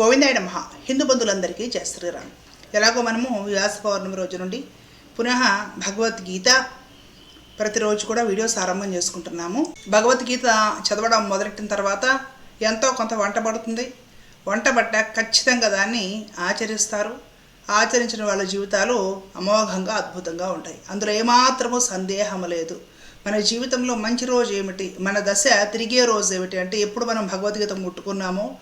గోవిందాయ నమ. హిందూ బంధువులందరికీ జయ శ్రీరామ్. ఎలాగో మనము వ్యాస పౌర్ణమి రోజు నుండి పునః భగవద్గీత ప్రతిరోజు కూడా వీడియోస్ ఆరంభం చేసుకుంటున్నాము. భగవద్గీత చదవడం మొదలెట్టిన తర్వాత ఎంతో కొంత వంట పడుతుంది. వంట పట్టాక ఖచ్చితంగా దాన్ని ఆచరిస్తారు. ఆచరించిన వాళ్ళ జీవితాలు అమోఘంగా అద్భుతంగా ఉంటాయి. అందులో ఏమాత్రము సందేహం లేదు. మన జీవితంలో మంచి రోజు ఏమిటి? మన దశ తిరిగే రోజు ఏమిటి? అంటే ఎప్పుడు మనం భగవద్గీత ముట్టుకున్నామో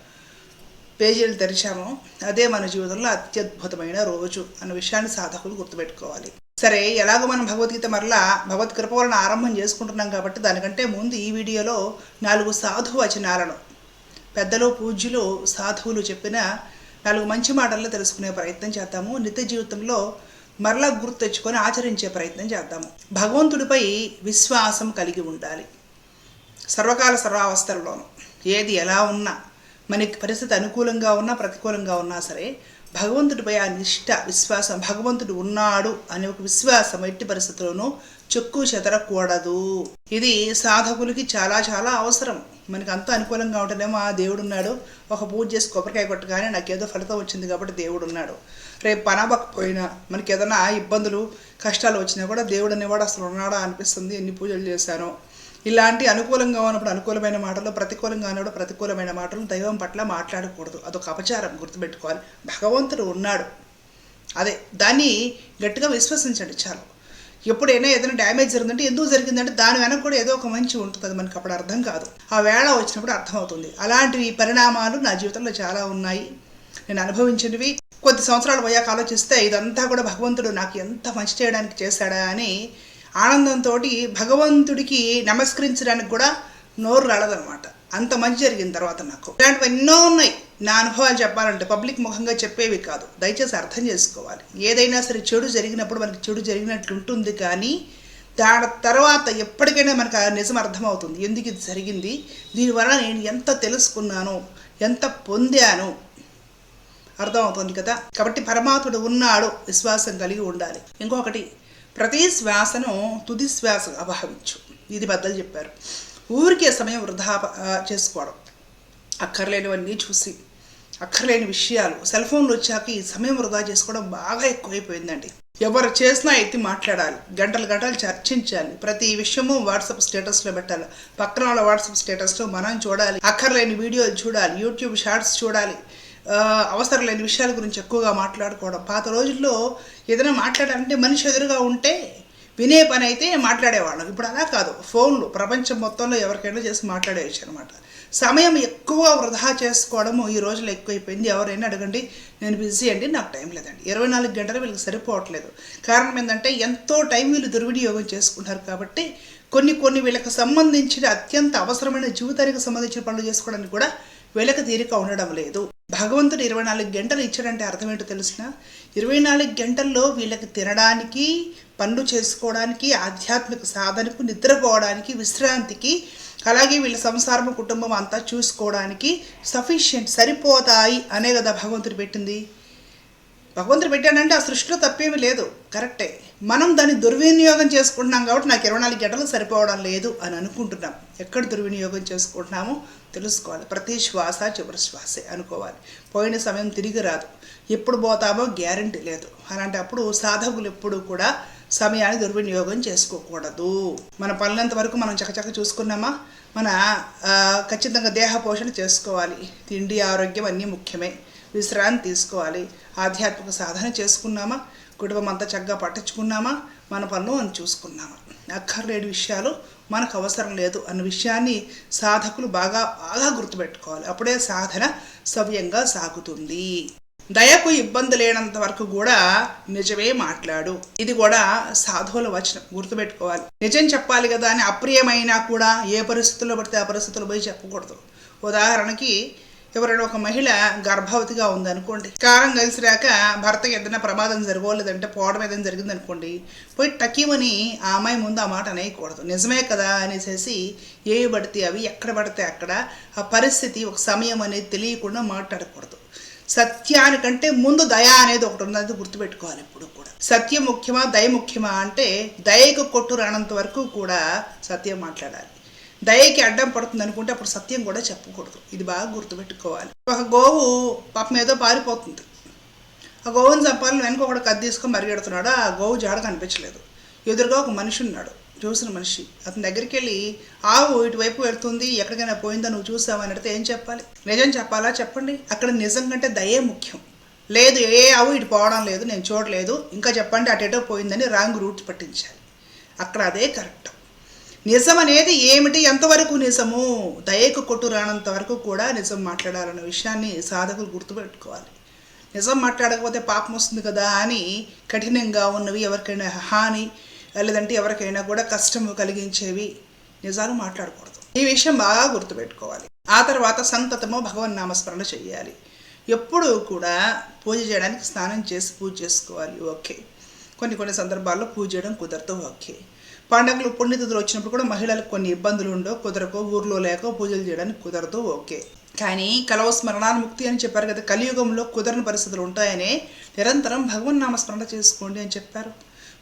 పేజీలు తెరిచామో. అదే మన జీవితంలో అత్యద్భుతమైన రోజు అన్న విషయాన్ని సాధకులు గుర్తుపెట్టుకోవాలి. సరే ఎలాగో మనం భగవద్గీత మరలా భగవత్ కృప వలన ఆరంభం చేసుకుంటున్నాం కాబట్టి దానికంటే ముందు ఈ వీడియోలో నాలుగు సాధు వచనాలను పెద్దలు పూజ్యులు సాధువులు చెప్పిన నాలుగు మంచి మాటల్లో తెలుసుకునే ప్రయత్నం చేద్దాము. నిత్య జీవితంలో మరలా గుర్తు తెచ్చుకొని ఆచరించే ప్రయత్నం చేద్దాము. భగవంతుడిపై విశ్వాసం కలిగి ఉండాలి. సర్వకాల సర్వావస్థల్లోనూ ఏది ఎలా ఉన్నా మనకి పరిస్థితి అనుకూలంగా ఉన్నా ప్రతికూలంగా ఉన్నా సరే భగవంతుడిపై ఆ నిష్ట విశ్వాసం భగవంతుడు ఉన్నాడు అనే ఒక విశ్వాసం ఎట్టి పరిస్థితుల్లోనూ చెక్కు చెదరకూడదు. ఇది సాధకులకి చాలా చాలా అవసరం. మనకి అంత అనుకూలంగా ఉంటేనేమో ఆ దేవుడు ఉన్నాడు ఒక పూజ చేసి కొబ్బరికాయ కొట్టగానే నాకేదో ఫలితం వచ్చింది కాబట్టి దేవుడు ఉన్నాడు రేపు పనబకపోయినా మనకి ఏదైనా ఇబ్బందులు కష్టాలు వచ్చినా కూడా దేవుడు అనేవాడు అసలు ఉన్నాడా అనిపిస్తుంది. ఎన్ని పూజలు చేశానో. ఇలాంటి అనుకూలంగా ఉన్నప్పుడు అనుకూలమైన మాటలు ప్రతికూలంగా ఉన్నప్పుడు ప్రతికూలమైన మాటలు దైవం పట్ల మాట్లాడకూడదు. అదొక అపచారం గుర్తుపెట్టుకోవాలి. భగవంతుడు ఉన్నాడు. అదే దాన్ని గట్టిగా విశ్వసించండి చాలు. ఎప్పుడైనా ఏదైనా డ్యామేజ్ జరిగిందంటే ఎందుకు జరిగిందంటే దాని వెనక కూడా ఏదో ఒక మంచి ఉంటుంది. అది మనకి అప్పుడు అర్థం కాదు. ఆ వేళ వచ్చినప్పుడు అర్థమవుతుంది. అలాంటివి పరిణామాలు నా జీవితంలో చాలా ఉన్నాయి. నేను అనుభవించినవి. కొద్ది సంవత్సరాలు పోయాక ఆలోచిస్తే ఇదంతా కూడా భగవంతుడు నాకు ఎంత మంచి చేయడానికి చేశాడా అని ఆనందంతో భగవంతుడికి నమస్కరించడానికి కూడా నోరు రాలదనమాట అంత మంచి జరిగిన తర్వాత నాకు. ఇలాంటివి ఎన్నో ఉన్నాయి. నా అనుభవాలు చెప్పాలంటే పబ్లిక్ ముఖంగా చెప్పేవి కాదు. దయచేసి అర్థం చేసుకోవాలి. ఏదైనా సరే చెడు జరిగినప్పుడు మనకి చెడు జరిగినట్లు ఉంటుంది కానీ దాని తర్వాత ఎప్పటికైనా మనకు ఆ నిజం అర్థమవుతుంది. ఎందుకు ఇది జరిగింది? దీనివల్ల నేను ఎంత తెలుసుకున్నాను? ఎంత పొందాను? అర్థమవుతుంది కదా? కాబట్టి పరమాత్ముడు ఉన్నాడు. విశ్వాసం కలిగి ఉండాలి. ఇంకొకటి ప్రతి శ్వాసను తుది శ్వాస భావించు ఇది పెద్దలు చెప్పారు. ఊరికే సమయం వృధా చేసుకోవడం. అక్కర్లేనివన్నీ చూసి అక్కర్లేని విషయాలు సెల్ ఫోన్లు వచ్చాక ఈ సమయం వృధా చేసుకోవడం బాగా ఎక్కువైపోయిందండి. ఎవరు చేసినా ఎత్తి మాట్లాడాలి గంటలు గంటలు చర్చించాలి ప్రతి విషయము వాట్సాప్ స్టేటస్లో పెట్టాలి పక్కన వాళ్ళ వాట్సాప్ స్టేటస్లో మనం చూడాలి అక్కర్లేని వీడియోలు చూడాలి యూట్యూబ్ షార్ట్స్ చూడాలి అవసరం లేని విషయాల గురించి ఎక్కువగా మాట్లాడుకోవడం. పాత రోజుల్లో ఏదైనా మాట్లాడాలంటే మనిషి ఎదురుగా ఉంటే వినే పని అయితే మాట్లాడేవాళ్ళం. ఇప్పుడు అలా కాదు. ఫోన్లు ప్రపంచం మొత్తంలో ఎవరికైనా చేసి మాట్లాడేయచ్చు అనమాట సమయం ఎక్కువ వృధా చేసుకోవడము ఈ రోజుల్లో ఎక్కువైపోయింది. ఎవరైనా అడగండి నేను బిజీ అండి నాకు టైం లేదండి. ఇరవై నాలుగు గంటలు వీళ్ళకి సరిపోవట్లేదు. కారణం ఏంటంటే ఎంతో టైం వీళ్ళు దుర్వినియోగం చేసుకుంటారు కాబట్టి కొన్ని కొన్ని వీళ్ళకి సంబంధించిన అత్యంత అవసరమైన జీవితానికి సంబంధించిన పనులు చేసుకోవడానికి కూడా వీళ్ళకి తీరిక ఉండడం లేదు. భగవంతుడు ఇరవై నాలుగు గంటలు ఇచ్చాడంటే అర్థం ఏంటో తెలిసిన? ఇరవై నాలుగు గంటల్లో వీళ్ళకి తినడానికి పనులు చేసుకోవడానికి ఆధ్యాత్మిక సాధనకు నిద్రపోవడానికి విశ్రాంతికి అలాగే వీళ్ళ సంసారం కుటుంబం అంతా చూసుకోవడానికి సఫిషియెంట్ సరిపోతాయి అనే కదా భగవంతుడు పెట్టింది. భగవంతుడు పెట్టాడంటే ఆ సృష్టిలో తప్పేమీ లేదు. కరెక్టే. మనం దాన్ని దుర్వినియోగం చేసుకుంటున్నాం కాబట్టి నాకు ఇరవై నాలుగు గంటలు సరిపోవడం లేదు అని అనుకుంటున్నాం. ఎక్కడ దుర్వినియోగం చేసుకుంటున్నామో తెలుసుకోవాలి. ప్రతి శ్వాస చివరి శ్వాసే అనుకోవాలి. పోయిన సమయం తిరిగి రాదు. ఎప్పుడు పోతామో గ్యారంటీ లేదు. అలాంటప్పుడు సాధకులు ఎప్పుడు కూడా సమయాన్ని దుర్వినియోగం చేసుకోకూడదు. మన పనులంత వరకు మనం చకచక చూసుకున్నామా? మన ఖచ్చితంగా దేహ పోషణ చేసుకోవాలి. తిండి ఆరోగ్యం అన్నీ ముఖ్యమే. విశ్రాంతి తీసుకోవాలి. ఆధ్యాత్మిక సాధన చేసుకున్నామా? కుటుంబం అంతా చక్కగా పట్టించుకున్నామా? మన పనులు అని చూసుకున్నామా? అక్కర్లేని విషయాలు మనకు అవసరం లేదు అన్న విషయాన్ని సాధకులు బాగా బాగా గుర్తుపెట్టుకోవాలి. అప్పుడే సాధన సవ్యంగా సాగుతుంది. దయకు ఇబ్బంది లేనంత వరకు కూడా నిజమే మాట్లాడు. ఇది కూడా సాధువుల వచనం. గుర్తుపెట్టుకోవాలి. నిజం చెప్పాలి కదా అని అప్రియమైనా కూడా ఏ పరిస్థితుల్లో పడితే ఆ పరిస్థితుల్లో పోయి చెప్పకూడదు. ఉదాహరణకి ఎవరైనా ఒక మహిళ గర్భవతిగా ఉందనుకోండి కారం కలిసిరాక భర్తకి ఏదైనా ప్రమాదం జరగలేదంటే పోవడం ఏదైనా జరిగింది అనుకోండి పోయి టకీమని ఆ అమ్మాయి ముందు ఆ మాట అనేయకూడదు. నిజమే కదా అనేసి ఏవి పడితే అవి ఎక్కడ పడితే అక్కడ ఆ పరిస్థితి ఒక సమయం అనేది తెలియకుండా మాట్లాడకూడదు. సత్యానికంటే ముందు దయ అనేది ఒకటి ఉన్నది గుర్తుపెట్టుకోవాలి ఇప్పుడు కూడా. సత్యం ముఖ్యమా దయ ముఖ్యమా అంటే దయకు కొట్టు రానంత వరకు కూడా సత్యం మాట్లాడాలి. దయకి అడ్డం పడుతుంది అనుకుంటే అప్పుడు సత్యం కూడా చెప్పకూడదు. ఇది బాగా గుర్తుపెట్టుకోవాలి. ఒక గోవు పాపం ఏదో పారిపోతుంది. ఆ గోవుని చంపాలని వెనక ఒకడు కత్తి తీసుకొని మరిగెడుతున్నాడు ఆ గోవు జాడ కనిపించలేదు. ఎదురుగా ఒక మనిషి ఉన్నాడు. చూసిన మనిషి. అతని దగ్గరికి వెళ్ళి ఆవు ఇటువైపు వెళ్తుంది. ఎక్కడికైనా పోయిందా? నువ్వు చూసావా? అని అడిగితే ఏం చెప్పాలి? నిజం చెప్పాలా? చెప్పండి. అక్కడ నిజం కంటే దయే ముఖ్యం. లేదు ఏ ఆవు ఇటు పోవడం లేదు. నేను చూడలేదు. ఇంకా చెప్పండి అటు ఎటో పోయిందని రాంగ్ రూట్ పట్టించాలి. అక్కడ అదే కరెక్ట్. నిజం అనేది ఏమిటి? ఎంతవరకు నిజము? దయకు కొట్టు రానంత వరకు కూడా నిజం మాట్లాడాలన్న విషయాన్ని సాధకులు గుర్తుపెట్టుకోవాలి. నిజం మాట్లాడకపోతే పాపం వస్తుంది కదా అని కఠినంగా ఉన్నవి ఎవరికైనా హాని లేదంటే ఎవరికైనా కూడా కష్టము కలిగించేవి నిజాలు మాట్లాడకూడదు. ఈ విషయం బాగా గుర్తుపెట్టుకోవాలి. ఆ తర్వాత సంతతము భగవన్ నామస్మరణ చేయాలి ఎప్పుడూ కూడా పూజ చేయడానికి స్నానం చేసి పూజ చేసుకోవాలి. ఓకే. కొన్ని కొన్ని సందర్భాల్లో పూజ చేయడం కుదరదు. ఓకే. పండగలు పుణ్యతిథులు వచ్చినప్పుడు కూడా మహిళలకు కొన్ని ఇబ్బందులు ఉండవు కుదరకో ఊర్లో లేక పూజలు చేయడానికి కుదరదు ఓకే. కానీ కలవ స్మరణానుముక్తి అని చెప్పారు కదా కలియుగంలో కుదరని పరిస్థితులు ఉంటాయని నిరంతరం భగవన్ నామస్మరణ చేసుకోండి అని చెప్పారు.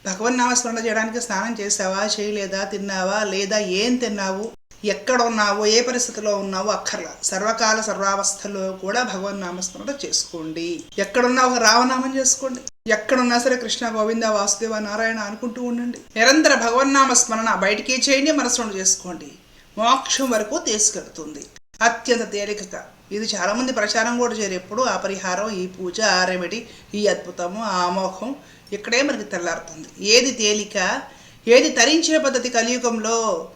భగవన్ నామస్మరణ చేయడానికి స్నానం చేసావా చేయలేదా తిన్నావా లేదా ఏం తిన్నావు ఎక్కడ ఉన్నావో ఏ పరిస్థితిలో ఉన్నావో అక్కర్లా. సర్వకాల సర్వావస్థలో కూడా భగవన్ నామస్మరణ చేసుకోండి. ఎక్కడున్నావు రావనామం చేసుకోండి. ఎక్కడున్నా సరే కృష్ణ గోవింద వాసుదేవ నారాయణ అనుకుంటూ ఉండండి. నిరంతర భగవన్నామ స్మరణ బయటికి చేయండి మనసులో చేసుకోండి. మోక్షం వరకు తీసుకెళ్తుంది. అత్యంత తేలికగా. ఇది చాలామంది ప్రచారం కూడా చేయరు. ఎప్పుడు ఆ పరిహారం ఈ పూజ ఆ రెమెడీ ఈ అద్భుతము ఆ మోహం ఇక్కడే మనకి తెల్లారుతుంది. ఏది తేలిక ఏది తరించే పద్ధతి కలియుగంలో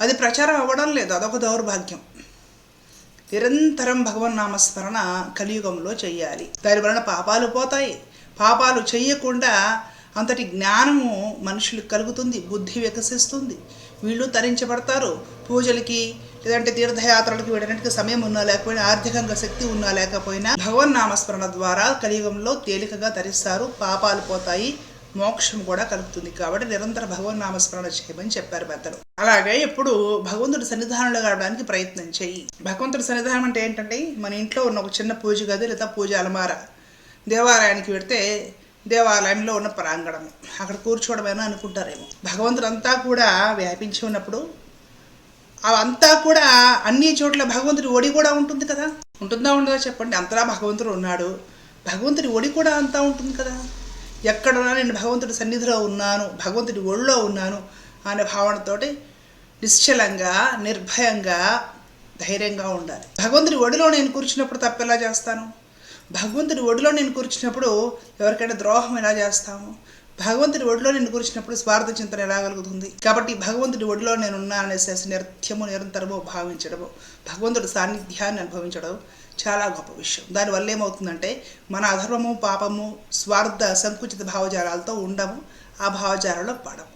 అది ప్రచారం అవ్వడం లేదు. అదొక దౌర్భాగ్యం. నిరంతరం భగవన్ నామస్మరణ కలియుగంలో చేయాలి. దాని వలన పాపాలు పోతాయి. పాపాలు చేయకుండా అంతటి జ్ఞానము మనుషులకు కలుగుతుంది బుద్ధి వికసిస్తుంది. వీళ్ళు తరించబడతారు. పూజలకి లేదంటే తీర్థయాత్రలకు వెళ్ళడానికి సమయం ఉన్నా లేకపోయినా ఆర్థికంగా శక్తి ఉన్నా లేకపోయినా భగవన్ నామస్మరణ ద్వారా కలియుగంలో తేలికగా తరిస్తారు పాపాలు పోతాయి మోక్షం కూడా కలుగుతుంది. కాబట్టి నిరంతర భగవన్ నామస్మరణ చేయమని చెప్పారు పెద్దలు అలాగే ఎప్పుడు భగవంతుడి సన్నిధానంలో కావడానికి ప్రయత్నం చేయి. భగవంతుడి సన్నిధానం అంటే ఏంటంటే మన ఇంట్లో ఉన్న ఒక చిన్న పూజ గది లేదా పూజ అలమార. దేవాలయానికి వెడితే దేవాలయంలో ఉన్న ప్రాంగణం. అక్కడ కూర్చోవడమేనా అనుకుంటారేమో. భగవంతుడు అంతా కూడా వ్యాపించి ఉన్నప్పుడు అవంతా కూడా అన్ని చోట్ల భగవంతుడి ఒడి కూడా ఉంటుంది కదా. ఉంటుందా ఉండదా చెప్పండి. అంతలా భగవంతుడు ఉన్నాడు. భగవంతుడి ఒడి కూడా అంతా ఉంటుంది కదా. ఎక్కడున్నా నేను భగవంతుడి సన్నిధిలో ఉన్నాను భగవంతుడి ఒళ్ళో ఉన్నాను అనే భావనతోటి నిశ్చలంగా నిర్భయంగా ధైర్యంగా ఉండాలి. భగవంతుడి ఒడిలో నేను కూర్చున్నప్పుడు తప్పెలా చేస్తాను? భగవంతుడి ఒడిలో నేను కూర్చున్నప్పుడు ఎవరికైనా ద్రోహం ఎలా చేస్తాము? భగవంతుడి ఒడిలో నేను కూర్చున్నప్పుడు స్వార్థ చింతన ఎలా కలుగుతుంది? కాబట్టి భగవంతుడి ఒడిలో నేను ఉన్నాననేసి నిత్యము నిరంతరము భావించడము భగవంతుడి సాన్నిధ్యాన్ని అనుభవించడం చాలా గొప్ప విషయం. దానివల్ల ఏమవుతుందంటే మన అధర్మము పాపము స్వార్థ సంకుచిత భావజాలాలతో ఉండము ఆ భావజాలలో పడము.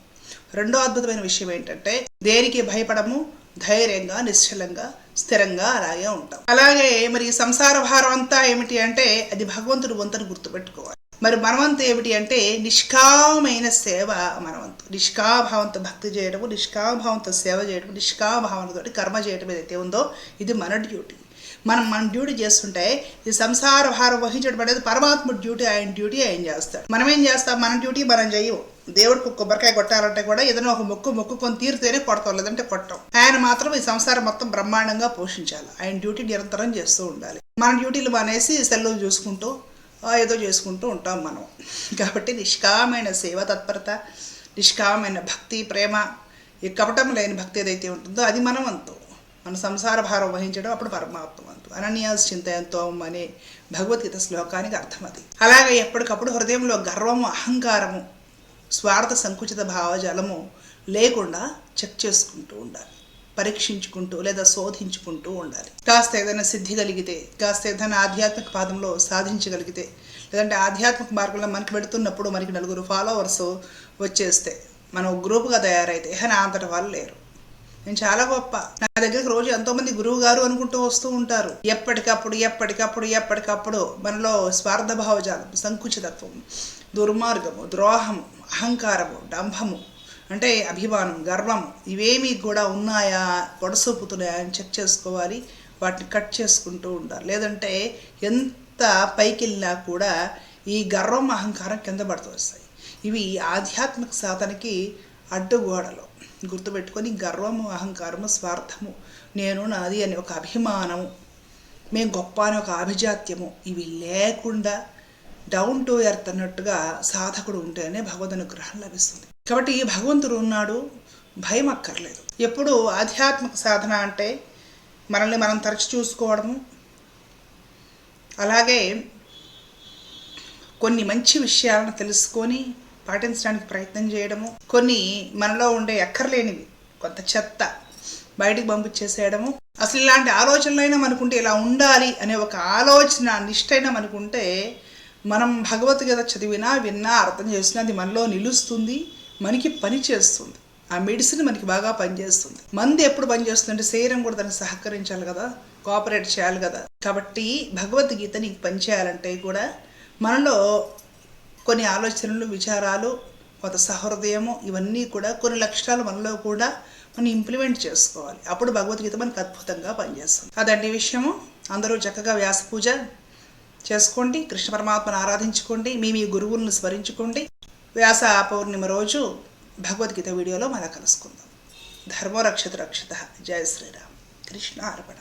రెండో అద్భుతమైన విషయం ఏంటంటే దేనికి భయపడము? ధైర్యంగా నిశ్చలంగా స్థిరంగా అలాగే ఉంటాం. అలాగే మరి సంసార భారం అంతా ఏమిటి అంటే అది భగవంతుడు వంతను గుర్తుపెట్టుకోవాలి. మరి మనవంతు ఏమిటి అంటే నిష్కామైన సేవ మనవంతు. నిష్కాభావంతో భక్తి చేయడము నిష్కాభావంతో సేవ చేయడం నిష్కాభావనతో కర్మ చేయడం ఏదైతే ఉందో ఇది మన డ్యూటీ. మనం మన డ్యూటీ చేస్తుంటే ఈ సంసార భారం వహించడం పడేది పరమాత్ముడు డ్యూటీ ఆయన డ్యూటీ ఆయన చేస్తాడు. మనం ఏం చేస్తాం? మన డ్యూటీ మనం చేయవు దేవుడికి కొబ్బరికాయ కొట్టాలంటే కూడా ఏదైనా ఒక మొక్కు మొక్కుకొని తీరితేనే కొడతాం లేదంటే కొట్టం. ఆయన మాత్రం ఈ సంసారం మొత్తం బ్రహ్మాండంగా పోషించాలి. ఆయన డ్యూటీ నిరంతరం చేస్తూ ఉండాలి. మన డ్యూటీలు మానేసి సెల్లు చూసుకుంటూ ఏదో చేసుకుంటూ ఉంటాం మనం. కాబట్టి నిష్కామైన సేవ తత్పరత నిష్కామైన భక్తి ప్రేమ ఈ కపటం లేని భక్తి ఏదైతే ఉంటుందో అది మనం వంతు మన సంసార భారం వహించడం అప్పుడు పరమాత్మ అనన్యాస్ చింతయంతో అనే భగవద్గీత శ్లోకానికి అర్థం అది అలాగే ఎప్పటికప్పుడు హృదయంలో గర్వము అహంకారము స్వార్థ సంకుచిత భావజాలము లేకుండా చెక్ చేసుకుంటూ ఉండాలి. పరీక్షించుకుంటూ లేదా శోధించుకుంటూ ఉండాలి. కాస్త ఏదైనా సిద్ధి కలిగితే కాస్త ఏదైనా ఆధ్యాత్మిక పాదంలో సాధించగలిగితే లేదంటే ఆధ్యాత్మిక మార్గంలో మనకి పెడుతున్నప్పుడు మనకి నలుగురు ఫాలోవర్స్ వచ్చేస్తే మనం గ్రూప్గా తయారైతే నా అంతటి వాళ్ళు లేరు. నేను చాలా గొప్ప. నా దగ్గరికి రోజు ఎంతోమంది గురువు గారు అనుకుంటూ వస్తూ ఉంటారు. ఎప్పటికప్పుడు ఎప్పటికప్పుడు ఎప్పటికప్పుడు మనలో స్వార్థ భావజాలం సంకుచితత్వం దుర్మార్గము ద్రోహము అహంకారము డంభము అంటే అభిమానం గర్వం ఇవేమీ కూడా ఉన్నాయా పొడసూపుతున్నాయా అని చెక్ చేసుకోవాలి. వాటిని కట్ చేసుకుంటూ ఉండాలి. లేదంటే ఎంత పైకి వెళ్ళినా కూడా ఈ గర్వం అహంకారం కింద పడుతూ వస్తాయి. ఇవి ఆధ్యాత్మిక సాధనకి అడ్డుగోడలు. గుర్తుపెట్టుకొని గర్వము అహంకారము స్వార్థము. నేను నాది అనే ఒక అభిమానము. మేము గొప్ప అనే ఒక ఆభిజాత్యము. ఇవి లేకుండా డౌన్ టు ఎర్త్ అన్నట్టుగా సాధకుడు ఉంటేనే భగవద్ అనుగ్రహం లభిస్తుంది. కాబట్టి భగవంతుడు ఉన్నాడు భయం అక్కర్లేదు. ఎప్పుడు ఆధ్యాత్మిక సాధన అంటే మనల్ని మనం తరచి చూసుకోవడము. అలాగే కొన్ని మంచి విషయాలను తెలుసుకొని పాటించడానికి ప్రయత్నం చేయడము కొన్ని మనలో ఉండే ఎక్కర్లేనివి కొంత చెత్త బయటికి పంపించేసేయడము. అసలు ఇలాంటి ఆలోచనలైనా మనకుంటే ఇలా ఉండాలి అనే ఒక ఆలోచన నిష్టైనా మనకుంటే మనం భగవద్గీత చదివినా విన్నా అర్థం చేసినా అది మనలో నిలుస్తుంది మనకి పని చేస్తుంది. ఆ మెడిసిన్ మనకి బాగా పనిచేస్తుంది. మంది ఎప్పుడు పనిచేస్తుందంటే శరీరం కూడా దాన్ని సహకరించాలి కదా కోఆపరేట్ చేయాలి కదా. కాబట్టి భగవద్గీత నీకు పనిచేయాలంటే కూడా మనలో కొన్ని ఆలోచనలు విచారాలు కొంత సహృదయము ఇవన్నీ కూడా కొన్ని లక్షణాలు మనలో కూడా మనం ఇంప్లిమెంట్ చేసుకోవాలి. అప్పుడు భగవద్గీత మనకు అద్భుతంగా పనిచేస్తుంది. అదండి విషయము. అందరూ చక్కగా వ్యాస పూజ చేసుకోండి కృష్ణ పరమాత్మను ఆరాధించుకోండి మీ మీ గురువులను స్మరించుకోండి. వ్యాస పౌర్ణిమ రోజు భగవద్గీత వీడియోలో మళ్ళా కలుసుకుందాం. ధర్మరక్షత రక్షిత. జయ శ్రీరామ్. కృష్ణ అర్పణ.